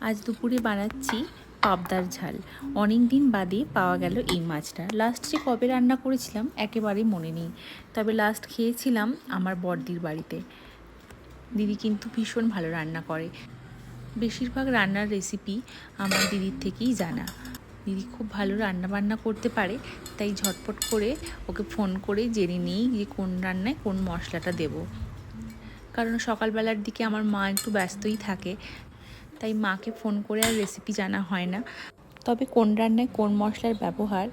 আজ দুপুরে বানাচ্ছি পাবদার ঝাল। অনেক দিন বাদে পাওয়া গেল এই মাছটা। লাস্ট যে কবে রান্না করেছিলাম একেবারেই মনে নেই। তবে লাস্ট খেয়েছিলাম আমার বড়দির বাড়িতে। দিদি কিন্তু ভীষণ ভালো রান্না করে। বেশিরভাগ রান্নার রেসিপি আমার দিদির থেকেই জানা। দিদি খুব ভালো রান্না বান্না করতে পারে, তাই ঝটপট করে ওকে ফোন করে জেনে নিই যে কোন রান্নায় কোন মশলাটা দেব। কারণ সকালবেলার দিকে আমার মা একটু ব্যস্তই থাকে তাই মাকে ফোন করে আর রেসিপি জানা হয় না। তবে কোন রান্নায় কোন মশলার ব্যবহার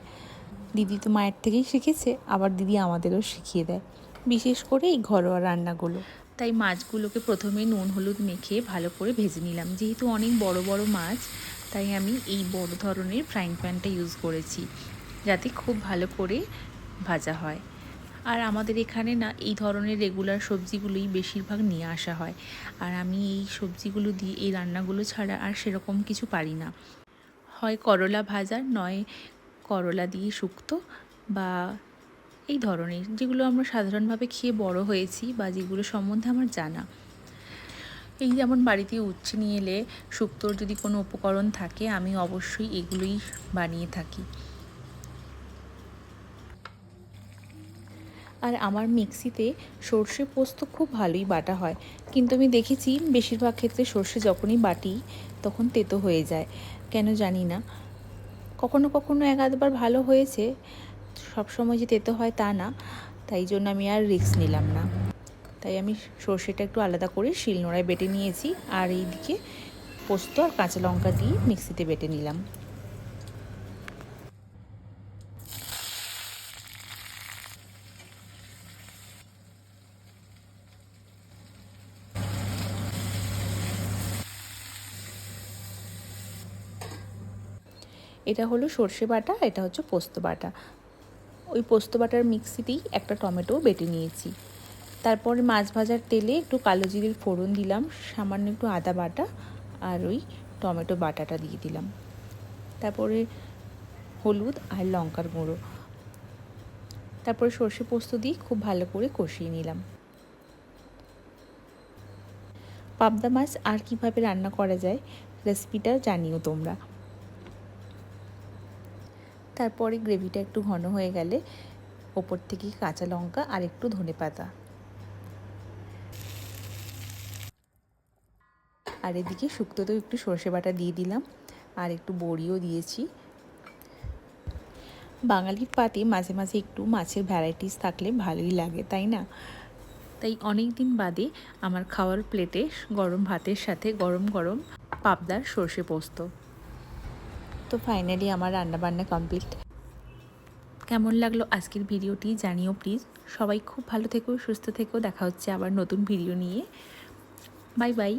দিদি তো মায়ের থেকেই শিখেছে, আবার দিদি আমাদেরও শিখিয়ে দেয়। বিশেষ করে এই ঘরোয়া রান্নাগুলো। তাই মাছগুলোকে প্রথমে নুন, হলুদ মেখে ভালো করে ভেজে নিলাম। যেহেতু অনেক বড় বড় মাছ, তাই আমি এই বড় ধরনের ফ্রাইং প্যানটা ইউজ করেছি, যাতে খুব ভালো করে ভাজা হয়। আর আমাদের এখানে না এই ধরনের রেগুলার সবজিগুলোই বেশিরভাগ নিয়ে আসা হয়। আর আমি এই সবজিগুলো দিয়ে, এই রান্নাগুলো ছাড়া আর সেরকম কিছু পারি না। হয় করলা ভাজা, নয় করলা দিয়ে শুক্তো বা এই ধরনের, যেগুলো আমরা সাধারণভাবে খেয়ে বড় হয়েছি বা যেগুলো সম্বন্ধে আমার জানা। এই যেমন বাড়িতে উচ্ছে নিয়ে এলে শুক্তোর যদি কোনো উপকরণ থাকে, আমি অবশ্যই এগুলোই বানিয়ে থাকি। আর আমার মিক্সিতে সর্ষে পোস্ত খুব ভালোই বাটা হয়। কিন্তু আমি দেখেছি বেশিরভাগ ক্ষেত্রে সর্ষে যখনই বাটি, তখন তেতো হয়ে যায়। কেন জানি না। কখনো কখনো এক আধবার ভালো হয়েছে। সবসময় যে তেতো হয় তা না। তাই জন্য আমি আর রিস্ক নিলাম না। তাই আমি সর্ষেটা একটু আলাদা করে শিলনোড়ায় বেটে নিয়েছি। আর এইদিকে পোস্ত আর কাঁচা লঙ্কা দিয়ে মিক্সিতে বেটে নিলাম। এটা হলো সর্ষে বাটা, এটা হচ্ছে পোস্ত বাটা। ওই পোস্ত বাটার মিক্সিতেই একটা টমেটো বেটে নিয়েছি। তারপরে মাছ ভাজার তেলে একটু কালো জিরের ফোড়ন দিলাম, সামান্য একটু আদা বাটা আর ওই টমেটো বাটাটা দিয়ে দিলাম। তারপরে হলুদ আর লঙ্কার গুঁড়ো। তারপরে সর্ষে পোস্ত দিয়ে খুব ভালো করে কষিয়ে নিলাম। পাবদা মাছ আর কীভাবে রান্না করা যায় রেসিপিটা জানিও তোমরা। তারপরে গ্রেভিটা একটু ঘন হয়ে গেলে ওপর থেকে কাঁচা লঙ্কা আর একটু ধনে পাতা। আর এদিকে শুক্তোতেও একটু সর্ষে বাটা দিয়ে দিলাম আর একটু বড়িও দিয়েছি। বাঙালির পাতে মাঝে মাঝে একটু মাছের ভ্যারাইটিস থাকলে ভালোই লাগে, তাই না? তাই অনেক দিন বাদে আমার খাওয়ার প্লেটে গরম ভাতের সাথে গরম গরম পাবদার সর্ষে পোস্ত। তো ফাইনালি আমার রান্নাবান্না কমপ্লিট কেমন লাগল আজকের ভিডিওটি জানিও প্লিজ সবাই খুব ভালো থেকো, সুস্থ থেকো, দেখা হচ্ছে আবার নতুন ভিডিও নিয়ে। Bye bye